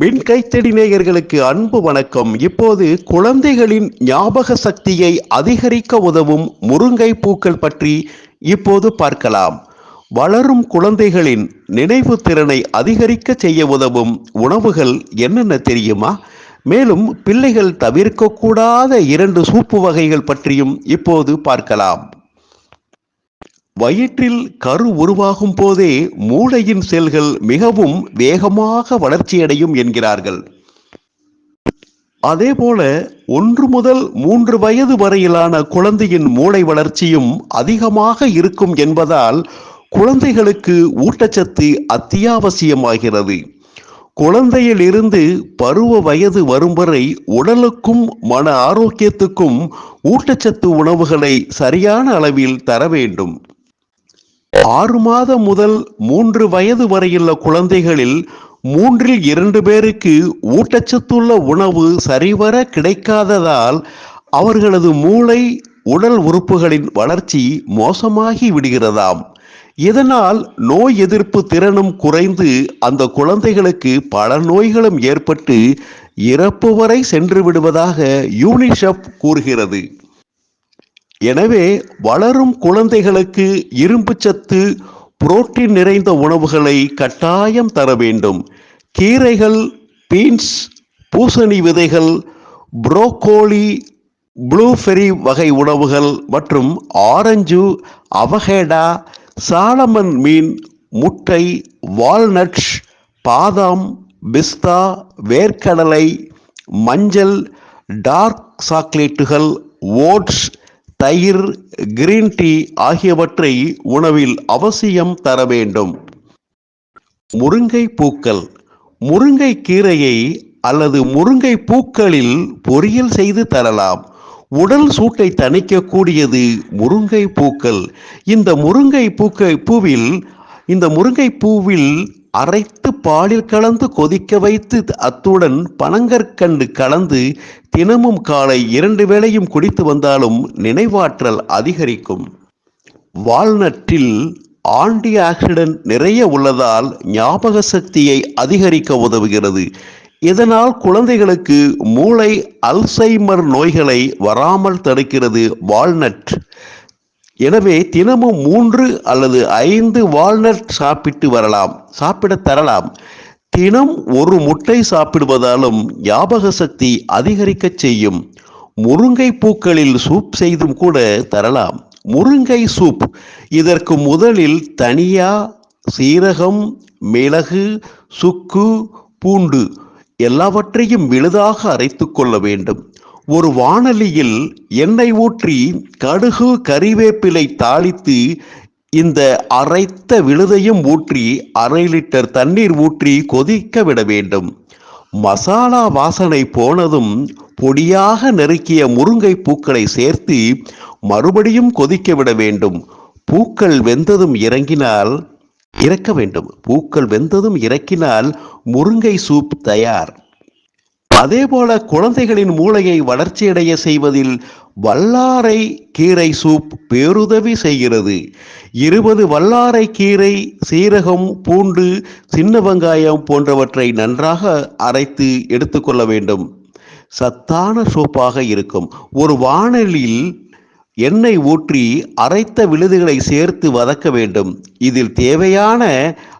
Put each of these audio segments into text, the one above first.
மின் கைத்தடி நேயர்களுக்கு அன்பு வணக்கம். இப்போது குழந்தைகளின் ஞாபக சக்தியை அதிகரிக்க உதவும் முருங்கை பூக்கள் பற்றி இப்போது பார்க்கலாம். வளரும் குழந்தைகளின் நினைவு திறனை அதிகரிக்க செய்ய உதவும் உணவுகள் என்னென்ன தெரியுமா? மேலும் பிள்ளைகள் தவிர்க்கக்கூடாத இரண்டு சூப்பு வகைகள் பற்றியும் இப்போது பார்க்கலாம். வயிற்றில் கரு உருவாகும் போதே மூளையின் செல்கள் மிகவும் வேகமாக வளர்ச்சியடையும் என்கிறார்கள். அதேபோல ஒன்று முதல் மூன்று வயது வரையிலான குழந்தையின் மூளை வளர்ச்சியும் அதிகமாக இருக்கும் என்பதால் குழந்தைகளுக்கு ஊட்டச்சத்து அத்தியாவசியமாகிறது. குழந்தையிலிருந்து பருவ வயது வரும் வரை உடலுக்கும் மன ஆரோக்கியத்துக்கும் ஊட்டச்சத்து உணவுகளை சரியான அளவில் தர வேண்டும். ஆறு மாதம் முதல் மூன்று வயது வரையுள்ள குழந்தைகளில் மூன்றில் இரண்டு பேருக்கு ஊட்டச்சத்துள்ள உணவு சரிவர கிடைக்காததால் அவர்களது மூளை உடல் உறுப்புகளின் வளர்ச்சி மோசமாகி விடுகிறதாம். இதனால் நோய் எதிர்ப்பு திறனும் குறைந்து அந்த குழந்தைகளுக்கு பல நோய்களும் ஏற்பட்டு இறப்பு வரை சென்று விடுவதாக யூனிசெஃப் கூறுகிறது. எனவே வளரும் குழந்தைகளுக்கு இரும்பு சத்து புரோட்டீன் நிறைந்த உணவுகளை கட்டாயம் தர வேண்டும். கீரைகள் பீன்ஸ் பூசணி விதைகள் புரோக்கோலி ப்ளூபெரி வகை உணவுகள் மற்றும் ஆரஞ்சு அவகேடா சாலமன் மீன் முட்டை வால்நட்ஸ் பாதாம் பிஸ்தா வேர்க்கடலை மஞ்சள் டார்க் சாக்லேட்டுகள் ஓட்ஸ் தயிர் கிரீன் டீ ஆகியவற்றை உணவில் அவசியம் தர வேண்டும். முருங்கை பூக்கள். முருங்கை கீரையை அல்லது முருங்கை பூக்களில் பொரியல் செய்து தரலாம். உடல் சூட்டை தணிக்கக்கூடியது முருங்கை பூக்கள். இந்த முருங்கை பூக்க பூவில் இந்த முருங்கை பூவில் அரைத்து பாலில் கலந்து கொதிக்க வைத்து அத்துடன் பனங்கற்கண்டு கலந்து தினமும் காலை இரண்டு வேளையும் குடித்து வந்தாலும் நினைவாற்றல் அதிகரிக்கும். வால்நட்டில் ஆன்டி ஆக்சிடென்ட் நிறைய உள்ளதால் ஞாபக சக்தியை அதிகரிக்க உதவுகிறது. இதனால் குழந்தைகளுக்கு மூளை அல்சைமர் நோய்களை வராமல் தடுக்கிறது வால்நட். எனவே தினமும் மூன்று அல்லது ஐந்து வால்நட் சாப்பிட்டு வரலாம் சாப்பிட தரலாம். தினம் ஒரு முட்டை சாப்பிடுவதாலும் ஞாபக சக்தி அதிகரிக்கச் செய்யும். முருங்கை பூக்களில் சூப் செய்தும் கூட தரலாம். முருங்கை சூப் இதற்கு முதலில் தனியா சீரகம் மிளகு சுக்கு பூண்டு எல்லாவற்றையும் விழுதாக அரைத்து கொள்ள வேண்டும். ஒரு வானொலியில் எண்ணெய் ஊற்றி கடுகு கறிவேப்பிலை தாளித்து இந்த அரைத்த விழுதையும் ஊற்றி அரை லிட்டர் தண்ணீர் ஊற்றி கொதிக்க விட வேண்டும். மசாலா வாசனை போனதும் பொடியாக நெருக்கிய முருங்கை பூக்களை சேர்த்து மறுபடியும் கொதிக்க விட வேண்டும். பூக்கள் வெந்ததும் இறங்கினால் இறக்க வேண்டும். பூக்கள் வெந்ததும் இறக்கினால் முருங்கை சூப் தயார். அதேபோல குழந்தைகளின் மூளையை வளர்ச்சியடைய செய்வதில் வல்லாரை கீரை சூப் பேருதவி செய்கிறது. இருபது வல்லாரை கீரை சீரகம் பூண்டு சின்ன வெங்காயம் போன்றவற்றை நன்றாக அரைத்து எடுத்துக்கொள்ள வேண்டும். சத்தான சூப்பாக இருக்கும். ஒரு வானலில் எண்ணெய் ஊற்றி அரைத்த விழுதுகளை சேர்த்து வதக்க வேண்டும். இதில் தேவையான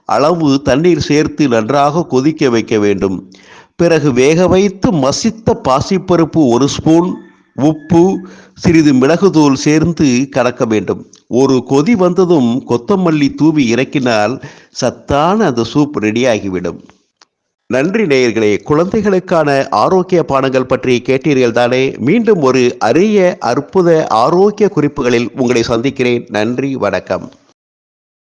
அளவு தண்ணீர் சேர்த்து நன்றாக கொதிக்க வைக்க வேண்டும். பிறகு வேக வைத்து மசித்த பாசிப்பருப்பு ஒரு ஸ்பூன் உப்பு சிறிது மிளகுதூள் சேர்ந்து கலக்க வேண்டும். ஒரு கொதி வந்ததும் கொத்தமல்லி தூவி இறக்கினால் சத்தான அந்த சூப் ரெடியாகிவிடும். நன்றி நேயர்களே குழந்தைகளுக்கான ஆரோக்கிய பானங்கள் பற்றி கேட்டீர்கள் தானே? மீண்டும் ஒரு அரிய அற்புத ஆரோக்கிய குறிப்புகளில் உங்களை சந்திக்கிறேன். நன்றி வணக்கம்.